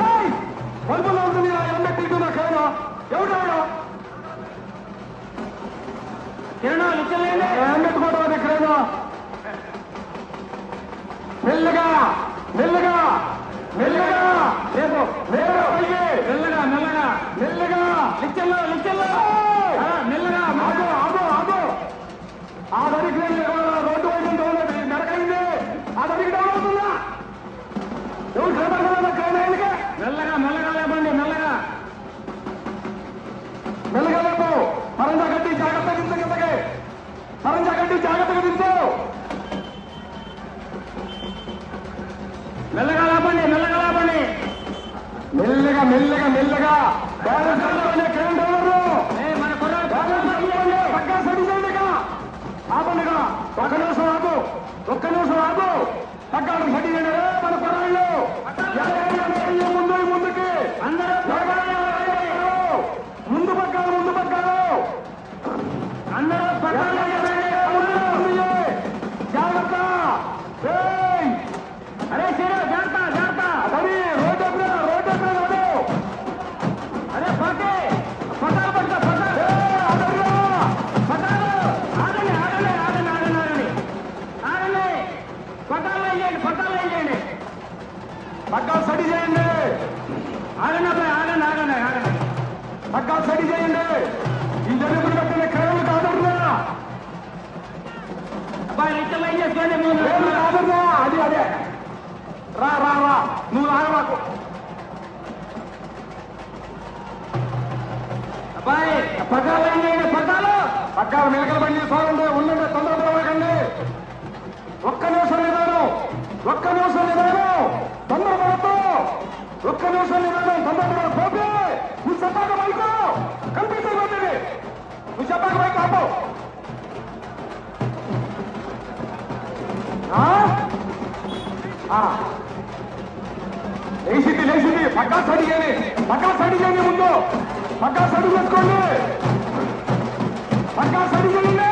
రేయ్ ఉంటుంది ఆ ఎండ తింటున్న కేనా ఎవడాడు కిరణాలు ఇచ్చలేండి జాగ్రత్తగా దించు మెల్లగా లేపండి మెల్లగా లేపండి. మెల్లగా మెల్లగా మెల్లగా. ఆపండిగా. ఒక్క నిమిషం ఆగు ఒక్క నిమిషం సరి చేయండి రే మన పొరాళ్ళు పక్కాలు సడి చేయండి. ఆగండి అబ్బాయి ఆగండి ఆగండి ఆగండి. పక్కాలు సడి చేయండి. ఈ జరుగుతున్న కట్టిన క్రయం కాదన్నా అబ్బాయి చేసుకోండి కాదన్నా అది అదే. రా రా రా. నువ్వు రాగమాకు అబ్బాయి పట్టాలు ఏం చేయండి? పట్టాలు పక్కాలు మెలకల బండి చూడండి ఉండండి తొందరపడకండి ఒక్క నిమిషం నిదానం. ఒక్క నిమిషం నిదానం. ఒక్క నిమిషం నిదానం పోతే నువ్వు చెప్పాక బైకు కనిపించబోతుంది నువ్వు చెప్పాక బైక్ ఆపు లేచింది లేచింది. పక్కా సడి చేయండి పక్కా సడి చేయండి ముందు. పక్కా సడి చేసుకోండి. పక్కా సడి చేయండి.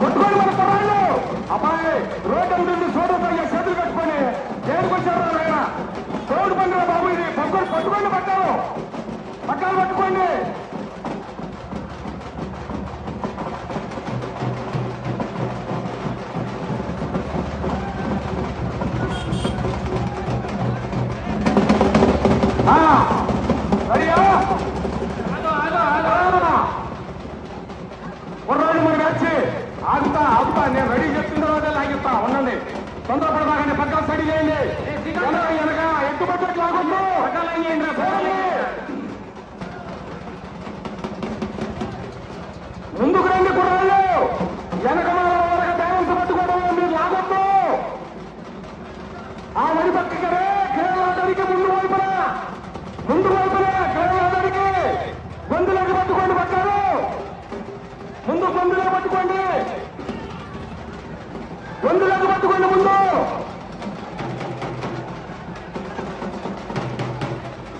కొట్టుకోండి మన పొరాళ్ళు అబ్బాయి రోడ్డు ఉంటుంది పట్టుకోండి పట్టాలు పట్టాలు పట్టుకోండి. ఆగుతా ఆగుతా నేను రెడీ చెప్పిన తర్వాత లాగిస్తా. ఉండండి. తొందరపడదాకండి పక్కన స్టడీ చేయండి. వెనక వెనక ఎట్టుబట్టకు ముందుకు రండి కుర్రాళ్ళు వెనక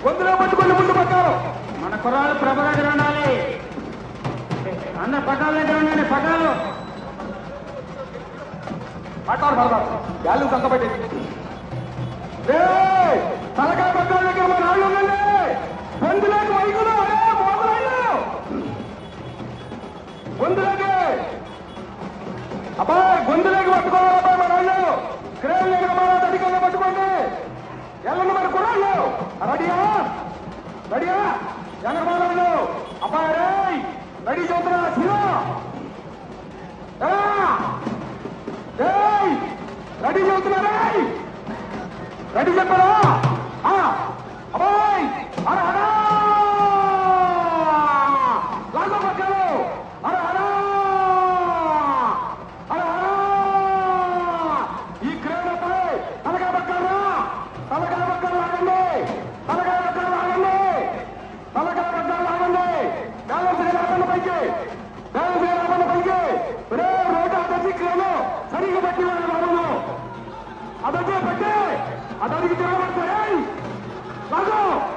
గొంతులో పట్టుకోండి ముందు పట్టారు. మన కుర్రాడు ప్రభ దగ్గర ఉండాలి. అందరు పట్టాల దగ్గర ఉండండి పట్టాలు పట్టారు పడతారు బ్యాలెన్స్ అంత పెట్టి తలకాయ పట్టాల దగ్గర మన వాళ్ళు ఉండండి. గొంతులోకి వైకులు గొంతులోకి అబ్బాయి గొంతులోకి పట్టుకోవాలి అబ్బాయి మన వాళ్ళు క్రేన్ దగ్గర మన తడికల్లో పట్టుకోండి. ఎల్లండి మన కుర్రాళ్ళు. రెడీయా? రెడీయా జనగమాలను అబ్బాయి రేయ్ రెడీ చూస్తున్నా శివ రెడీ చెబుతున్నా రెడీ చెప్పరా ఆ, అబ్బాయ్ అరే అరా లాగో పట్టాలు అరే అరా అరే అరా ఈ క్రేన్ అబ్బాయి తలకాయ పక్కరా తలకాయ పక్కన లాగండి తలకాయ పక్కన లాగండి తలకాయ పక్కన లాగండి బ్యాలెన్స్ లాగండి పైకి బ్యాలెన్స్ లాగండి పైకి. రే రోడ్డు అదర్జీ క్రేను సరిగ్గా పట్టి బాబు అదర్జీ పట్టి. అదరికి తిరగబడతాయి. లాగు తలకాయ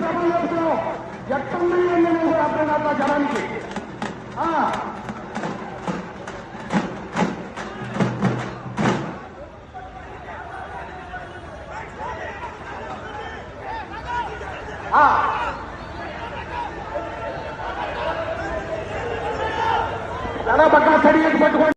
ప్రపంచంలో ఎక్కడున్నాయి నేను అర్థం కాదు జనానికి. Ah!